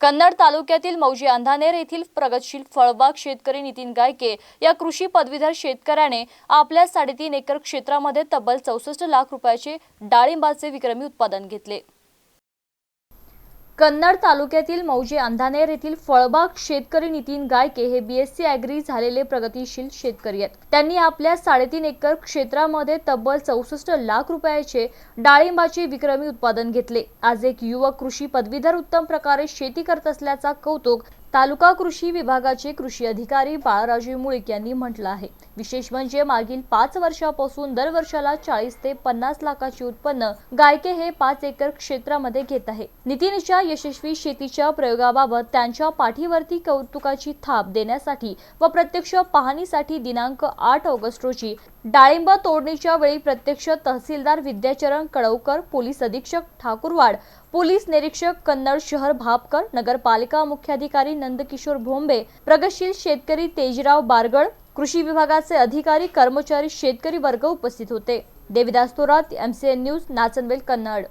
कन्नड तालुक्यातील मौजी अंधानेर येथील प्रगतशील फळबाग शेतकरी नितीन गायके या कृषी पदवीधर शेतकऱ्याने आपल्या साडेतीन एकर क्षेत्रामध्ये तब्बल चौसष्ट लाख रुपयाचे डाळिंबाचे विक्रमी उत्पादन घेतले. कन्नड तालुक्यातील मौजे अंधानेर येथील फळबाग शेतकरी नितीन गायके हे बीएससी अॅग्री झालेले प्रगतीशील शेतकरी आहेत. त्यांनी आपल्या साडेतीन एकर क्षेत्रामध्ये तब्बल चौसष्ट लाख रुपयाचे डाळिंबाचे विक्रमी उत्पादन घेतले. आज एक युवक कृषी पदवीधर उत्तम प्रकारे शेती करत असल्याचा कौतुक तालुका कृषी विभागाचे कृषी अधिकारी बाळराजे मुळीक यांनी म्हटलं आहे. विशेष म्हणजे मागील पाच वर्षापासून दरवर्षाला चाळीस ते पन्नास लाखाचे उत्पन्न गायके हे पाच एकर क्षेत्रामध्ये घेत आहे. नितीनच्या यशस्वी शेतीच्या प्रयोगाबाबत त्यांच्या पाठीवरती कौतुकाची थाप देण्यासाठी व प्रत्यक्ष पाहणीसाठी दिनांक आठ ऑगस्ट रोजी डाळिंब तोडणीच्या वेळी प्रत्यक्ष तहसीलदार विद्याचरण कळवकर पोलीस अधीक्षक ठाकूरवाड पोलीस निरीक्षक कन्नड शहर भापकर नगरपालिका मुख्याधिकारी नंदकिशोर भोंबे प्रगतशील शेतकरी तेजराव बारगळ कृषी विभागाचे अधिकारी कर्मचारी शेतकरी वर्ग उपस्थित होते. Devidas Thorat MCN news Nachanvel Kannad.